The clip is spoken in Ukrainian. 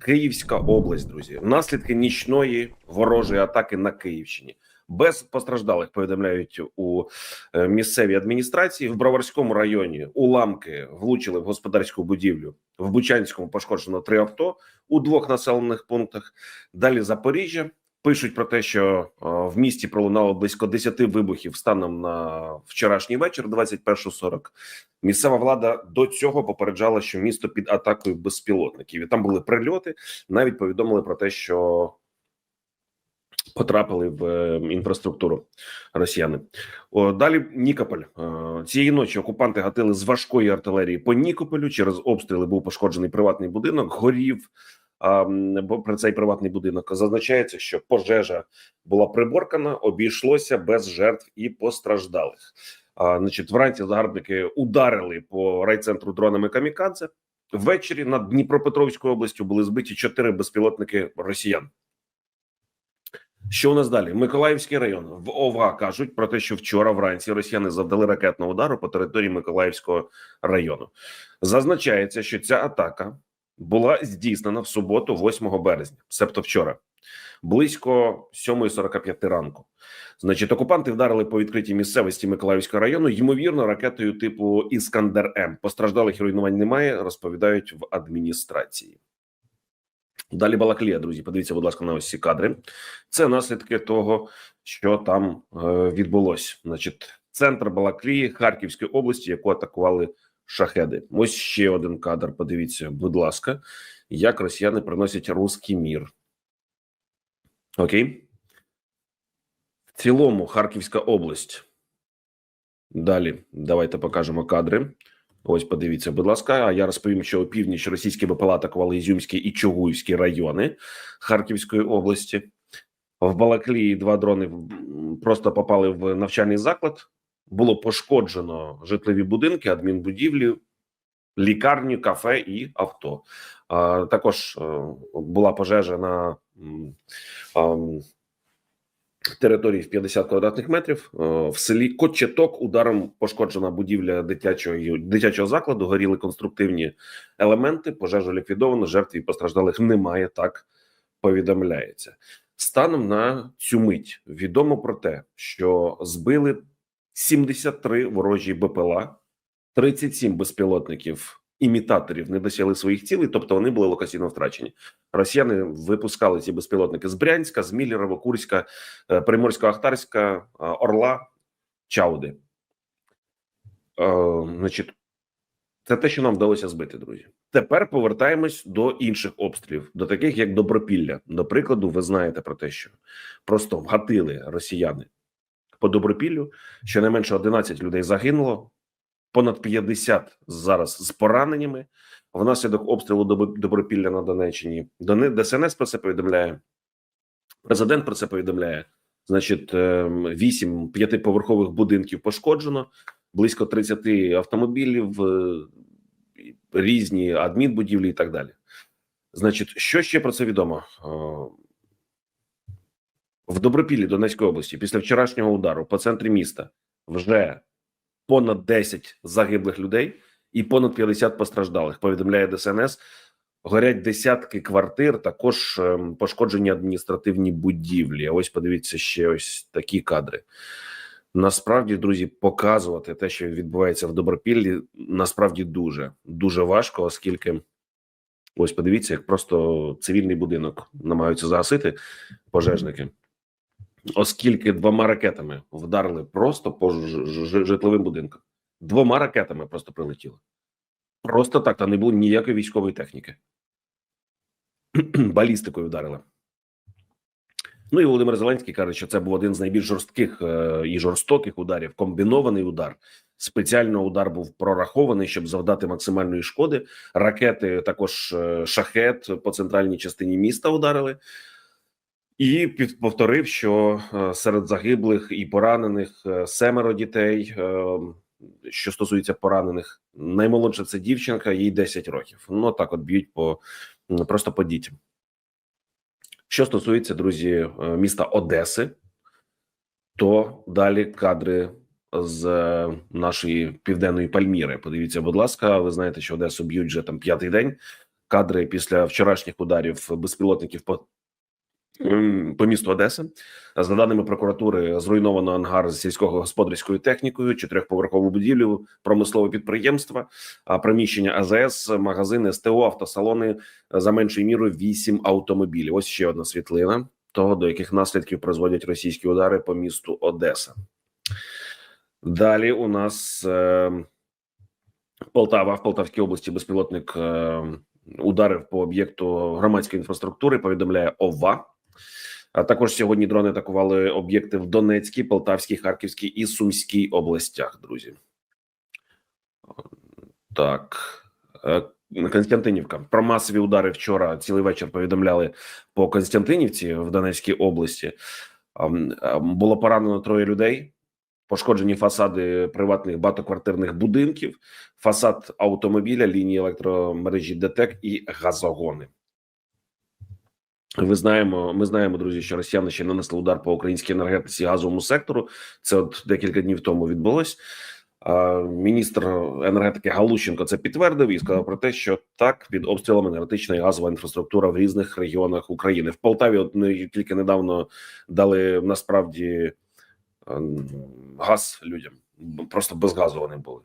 Київська область, друзі, наслідки нічної ворожої атаки на Київщині. Без постраждалих повідомляють у е, місцевій адміністрації в Броварському районі. Уламки влучили в господарську будівлю. В Бучанському пошкоджено три авто у двох населених пунктах. Далі Запоріжжя пишуть про те, що е, в місті пролунало близько 10 вибухів станом на вчорашній вечір, 21.40. Місцева влада до цього попереджала, що місто під атакою безпілотників. І там були прильоти. Навіть повідомили про те, що потрапили в е, інфраструктуру росіяни. О, далі Нікополь Е, цієї ночі. Окупанти гатили з важкої артилерії по Нікополю. Через обстріли був пошкоджений приватний будинок. Горів. Про цей приватний будинок зазначається, що пожежа була приборкана, обійшлося без жертв і постраждалих. А, значить, вранці загарбники ударили по райцентру дронами камікадзе. Ввечері над Дніпропетровською областю були збиті чотири безпілотники росіян. Що у нас далі? Миколаївський район в ОВА кажуть про те, що вчора вранці росіяни завдали ракетного удару по території Миколаївського району. Зазначається, що ця атака була здійснена в суботу, 8 березня, себто вчора, близько 7.45 ранку. Значить, окупанти вдарили по відкритій місцевості Миколаївського району, ймовірно, ракетою типу Іскандер М. Постраждалих руйнувань немає, розповідають в адміністрації. Далі Балаклія, друзі. Подивіться, будь ласка, на ось ці кадри. Це наслідки того, що там е, відбулось. Значить, центр Балаклії Харківської області, яку атакували шахеди. Ось ще один кадр. Подивіться, будь ласка, як росіяни приносять руський мір. Окей. В цілому Харківська область. Далі давайте покажемо кадри. Ось подивіться, будь ласка. А я розповім, що північ російські БПЛА атакували Ізюмський і Чугуївські райони Харківської області. В Балаклії два дрони просто попали в навчальний заклад. Було пошкоджено житлові будинки, адмінбудівлі, лікарні, кафе і авто. Також е, була пожежа на території в 50 квадратних метрів е, в селі Кочеток ударом пошкоджена будівля дитячого дитячого закладу. Горіли конструктивні елементи. Пожежу ліквідовано. Жертв і постраждалих немає. Так повідомляється. Станом на цю мить відомо про те, що збили 73 ворожі БПЛА, 37 безпілотників. Імітаторів не досягли своїх цілей, тобто вони були локаційно втрачені. Росіяни випускали ці безпілотники з Брянська, з Міллєрова, Курська, е, Приморсько-Ахтарська, е, Орла, Чауди. Е, Значить, це те, що нам вдалося збити, друзі. Тепер повертаємось до інших обстрілів, до таких як Добропілля. До прикладу, ви знаєте про те, що просто вгатили росіяни по Добропіллю. Щонайменше 11 людей загинуло, понад 50 зараз з пораненнями. Внаслідок обстрілу Доб- Добропілля на Донеччині. ДСНС про це повідомляє. Президент про це повідомляє. Значить, ем, вісім п'ятиповерхових будинків пошкоджено, близько 30 автомобілів, е, різні адмінбудівлі і так далі. Значить, що ще про це відомо? В Добропіллі Донецької області після вчорашнього удару по центрі міста вже понад 10 загиблих людей і понад 50 постраждалих. Повідомляє ДСНС. Горять десятки квартир, також ем, пошкоджені адміністративні будівлі. Ось подивіться ще ось такі кадри. Насправді, друзі, показувати те, що відбувається в Добропіллі, насправді дуже дуже важко, оскільки ось подивіться, як просто цивільний будинок намагаються загасити пожежники, оскільки двома ракетами вдарили просто по житловим будинкам. Двома ракетами просто прилетіло. Просто так, там не було ніякої військової техніки. Балістикою вдарили. Ну і Володимир Зеленський каже, що це був один з найбільш жорстких е, і жорстоких ударів. Комбінований удар. Спеціально удар був прорахований, щоб завдати максимальної шкоди. Ракети також е, шахет по центральній частині міста ударили. І повторив, що е, серед загиблих і поранених е, семеро дітей. Е, що стосується поранених, наймолодша це дівчинка, їй 10 років. Ну так, от б'ють по просто по дітям. Що стосується друзі міста Одеси, то далі кадри з нашої південної Пальміри. Подивіться, будь ласка, ви знаєте, що Одесу б'ють вже там п'ятий день. кадри після вчорашніх ударів безпілотників по по місту Одеса. За даними прокуратури, зруйновано ангар з сільськогосподарською технікою, чотирьохповерхову будівлю, промислове підприємство, приміщення АЗС, магазини, СТО, автосалони за меншою мірою вісім автомобілів. Ось ще одна світлина того, до яких наслідків призводять російські удари по місту Одеса. Далі у нас е, Полтава в Полтавській області безпілотник е, ударив по об'єкту громадської інфраструктури. Повідомляє ОВА. А також сьогодні дрони атакували об'єкти в Донецькій, Полтавській, Харківській і Сумській областях. Друзі, так Е, Константинівка про масові удари вчора. Цілий вечір повідомляли по Константинівці в Донецькій області. Було поранено троє людей. Пошкоджені фасади приватних багатоквартирних будинків, фасад автомобіля, лінії електромережі ДТЕК і газогони. Ви знаємо, ми знаємо, друзі, що росіяни ще нанесли удар по українській енергетиці газовому сектору. Це от декілька днів тому відбулось. Міністр енергетики Галущенко це підтвердив і сказав про те, що так під обстрілом енергетична і газова інфраструктура в різних регіонах України. В Полтаві, от не тільки недавно дали насправді ем, газ людям, просто без газу вони були.